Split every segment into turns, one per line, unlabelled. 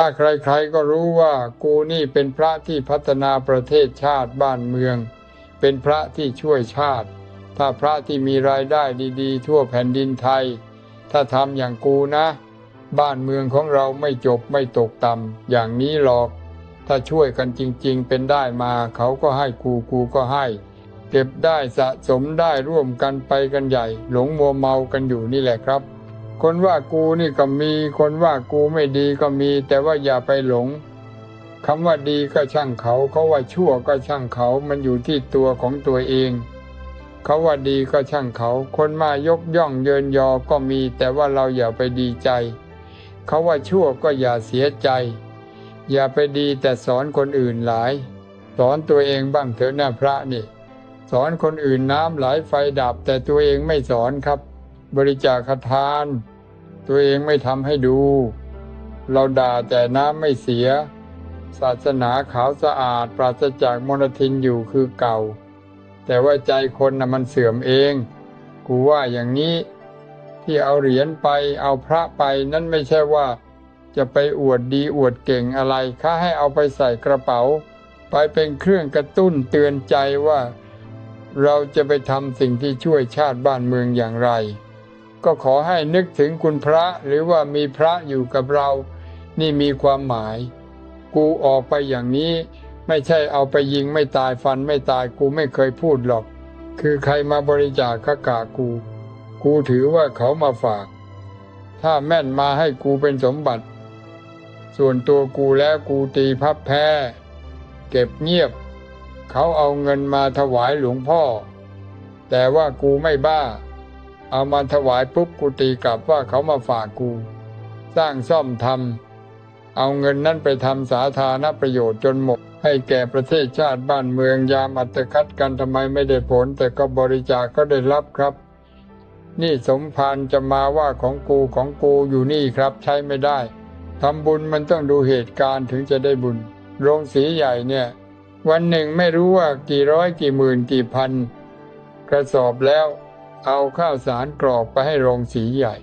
ถ้าใครๆก็รู้ว่ากูนี่เป็นพระที่พัฒนาประเทศชาติบ้านเมือง เป็นพระที่ช่วยชาติ ถ้าพระที่มีรายได้ดีๆ ทั่วแผ่นดินไทย ถ้าทำอย่างกูนะ บ้านเมืองของเราไม่จบไม่ตกต่ำอย่างนี้หรอก ถ้าช่วยกันจริงๆ เป็นได้มาเขาก็ให้กูกูก็ให้ เก็บได้สะสมได้ร่วมกันไปกันใหญ่ หลงมัวเมากันอยู่นี่แหละครับ คนว่ากูนี่ก็มี คนว่ากูไม่ดีก็มี แต่ว่าอย่าไปหลงคำว่าดีก็ช่างเขาเขาว่าชั่วก็ช่างเขา มันอยู่ที่ตัวของตัวเองเขาว่าดีก็ช่างเขา คนมายกย่องเยินยอก็มี แต่ว่าเราอย่าไปดีใจเขาว่าชั่วก็อย่าเสียใจ อย่าไปดีแต่สอนคนอื่นหลาย สอนตัวเองบ้างเถอะนะพระนี่ สอนคนอื่นน้ำไหลไฟดับแต่ตัวเองไม่สอนครับ บริจาคทาน ตัวเองไม่ทำให้ดู เราด่าแต่น้ำไม่เสีย ศาสนาขาวสะอาดปราศจากมลทินอยู่คือเก่า แต่ว่าใจคนน่ะมันเสื่อมเอง กูว่าอย่างนี้ ที่เอาเหรียญไปเอาพระไปนั่นไม่ใช่ว่า จะไปอวดดีอวดเก่งอะไรข้าให้เอาไปใส่กระเป๋า ไปเป็นเครื่องกระตุ้นเตือนใจว่าเราจะไปทำสิ่งที่ช่วยชาติบ้านเมืองอย่างไร ก็ขอให้นึกถึงคุณพระหรือว่ามีพระอยู่กับเรา นี่มีความหมาย กูออกไปอย่างนี้ ไม่ใช่เอาไปยิงไม่ตายฟันไม่ตายกูไม่เคยพูดหรอก คือใครมาบริจาคขกากู กูถือว่าเขามาฝาก ถ้าแม่นมาให้กูเป็นสมบัติ ส่วนตัวกูแล้วกูตีพับแพ้ เก็บเงียบ เขาเอาเงินมาถวายหลวงพ่อ แต่ว่ากูไม่บ้า เอามาถวายปุ๊บกูตีกลับว่าเขามาฝากกู สร้างซ่อมทำเอาเงินนั้นไปทำสาธารณประโยชน์จนหมด ให้แก่ประเทศชาติบ้านเมืองยามอัตคัดกันทำไมไม่ได้ผล แต่ก็บริจาคก็ได้รับครับ นี่สมภารจะมาว่าของกูของกูอยู่นี่ครับใช้ไม่ได้ทำบุญมันต้องดูเหตุการณ์ถึงจะได้บุญ โรงสีใหญ่เนี่ย วันหนึ่งไม่รู้ว่ากี่ร้อยกี่หมื่นกี่พัน กระสอบแล้ว เอาข้าวสารกรอกไปให้โรงสีใหญ่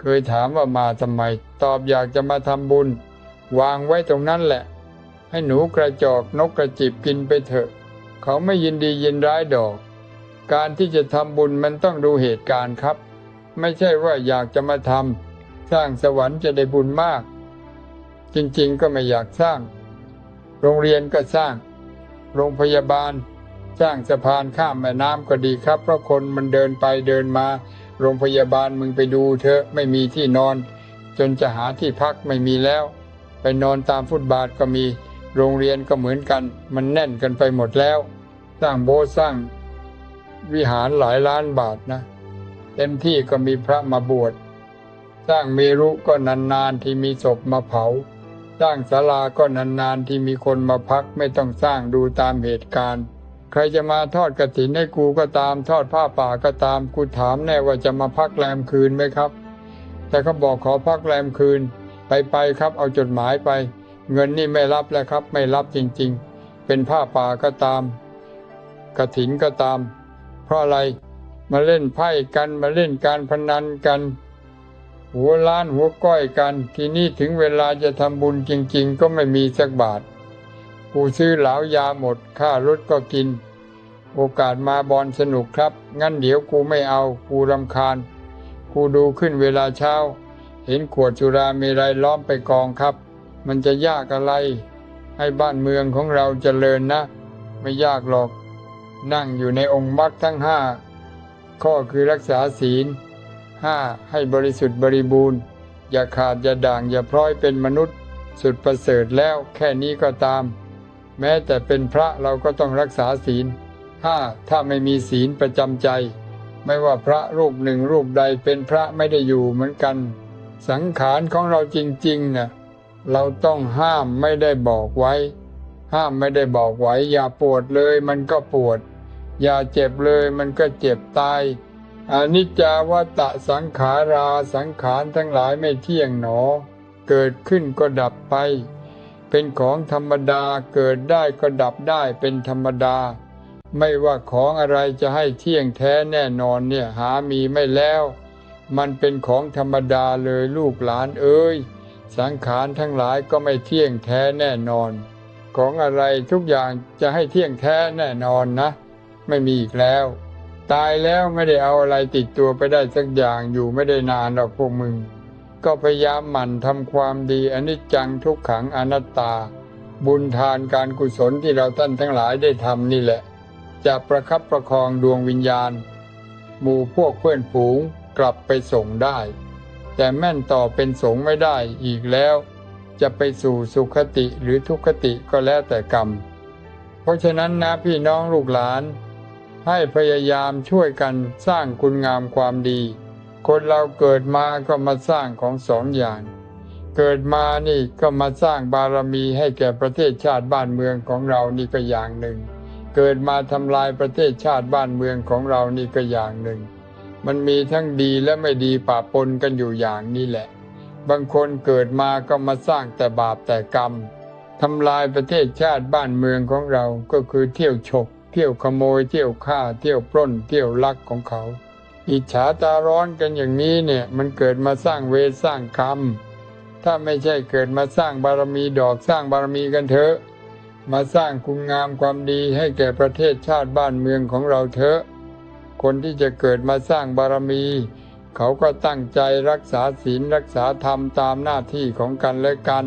เคยถามว่ามาทำไม ตอบอยากจะมาทำบุญ วางไว้ตรงนั้นแหละ ให้หนูกระจอกนกกระจิบกินไปเถอะ เขาไม่ยินดียินร้ายดอก การที่จะทำบุญมันต้องดูเหตุการณ์ครับ ไม่ใช่ว่าอยากจะมาทำสร้างสวรรค์จะได้บุญมาก จริงๆก็ไม่อยากสร้าง โรงเรียนก็สร้าง โรงพยาบาล สร้างสะพานข้ามแม่น้ำก็ดีครับ เพราะคนมันเดินไปเดินมา โรงพยาบาลมึงไปดูเถอะไม่มีที่นอน จนจะหาที่พักไม่มีแล้ว ไปนอนตามฟุตบาทก็มี โรงเรียนก็เหมือนกัน มันแน่นกันไปหมดแล้ว สร้างโบสถ์สร้าง วิหารหลายล้านบาทนะ เต็มที่ก็มีพระมาบวชสร้างเมรุก็นานๆที่มีศพมาเผา สร้างศาลาก็นานๆที่มีคนมาพักไม่ต้องสร้างดูตามเหตุการณ์ ใครจะมาทอดกระถินให้กูก็ตาม ทอดผ้าป่าก็ตาม กูถามแน่ว่าจะมาพักแรมคืนไหมครับ แต่เขาบอกขอพักแรมคืน ไปไปครับ เอาจดหมายไป เงินนี่ไม่รับแล้วครับ ไม่รับจริงๆ เป็นผ้าป่าก็ตาม กระถินก็ตาม เพราะอะไรมาเล่นไพ่กันมาเล่นการพนันกัน หัวล้านหัวก้อยกัน ทีนี้ถึงเวลาจะทำบุญจริง ๆ ก็ไม่มีสักบาท กูซื้อเหลายาหมด ค่ารถก็กิน โอกาสมาบอลสนุกครับ งั้นเดี๋ยวกูไม่เอา กูรำคาญ กูดูขึ้นเวลาเช้า เห็นขวดสุรามีไรล้อมไปกองครับ มันจะยากอะไร ให้บ้านเมืองของเราเจริญนะ ไม่ยากหรอก นั่งอยู่ในองค์มรรคทั้งห้าข้อคือรักษาศีลห้าให้บริสุทธิ์บริบูรณ์ อย่าขาดอย่าด่างอย่าพร้อยเป็นมนุษย์ สุดประเสริฐแล้วแค่นี้ก็ตาม แม้แต่เป็นพระเราก็ต้องรักษาศีลห้าถ้าไม่มีศีลประจำใจ ไม่ว่าพระรูปหนึ่งรูปใดเป็นพระไม่ได้อยู่เหมือนกัน สังขารของเราจริงๆนะเราต้องห้ามไม่ได้บอกไว้ ห้ามไม่ได้บอกไว้ อย่าปวดเลยมันก็ปวด อย่าเจ็บเลยมันก็เจ็บตายอนิจจาวัตะสังขาราสังขารทั้งหลายไม่เที่ยงหนอ เกิดขึ้นก็ดับไป เป็นของธรรมดาเกิดได้ก็ดับได้เป็นธรรมดา ไม่ว่าของอะไรจะให้เที่ยงแท้แน่นอนเนี่ยหามีไม่แล้ว มันเป็นของธรรมดาเลยลูกหลานเอ้ยสังขารทั้งหลายก็ไม่เที่ยงแท้แน่นอน ของอะไรทุกอย่างจะให้เที่ยงแท้แน่นอนนะ ไม่มีอีกแล้ว ตายแล้วไม่ได้เอาอะไรติดตัวไปได้สักอย่างอยู่ไม่ได้นานหรอกพวกมึง ก็พยายามหมั่นทำความดีอนิจจังทุกขังอนัตตา บุญทานการกุศลที่เราท่านทั้งหลายได้ทำนี่แหละ จะประคับประคองดวงวิญญาณ หมู่พวกเพื่อนฝูงกลับไปส่งได้ แต่แม่นต่อเป็นสงไม่ได้อีกแล้ว จะไปสู่สุขติหรือทุกขติก็แล้วแต่กรรม เพราะฉะนั้นนะพี่น้องลูกหลาน ให้พยายามช่วยกันสร้างคุณงามความดี คนเราเกิดมาก็มาสร้างของสองอย่าง เกิดมานี่ก็มาสร้างบารมีให้แก่ประเทศชาติบ้านเมืองของเรานี่ก็อย่างหนึ่ง เกิดมาทำลายประเทศชาติบ้านเมืองของเรานี่ก็อย่างหนึ่ง มันมีทั้งดีและไม่ดีปะปนกันอยู่อย่างนี้แหละ บางคนเกิดมาก็มาสร้างแต่บาปแต่กรรมทำลายประเทศชาติบ้านเมืองของเราก็คือเที่ยวฉก เที่ยวขโมย เที่ยวฆ่า เที่ยวปล้น เที่ยวลักของเขา อิจฉาตาร้อนกันอย่างนี้เนี่ยมันเกิดมาสร้างเวรสร้างกรรม ถ้าไม่ใช่เกิดมาสร้างบารมีดอกสร้างบารมีกันเถอะ มาสร้างคุณงามความดีให้แก่ประเทศชาติบ้านเมืองของเราเถอะ คนที่จะเกิดมาสร้างบารมี เขาก็ตั้งใจรักษาศีลรักษาธรรมตามหน้าที่ของกันและกัน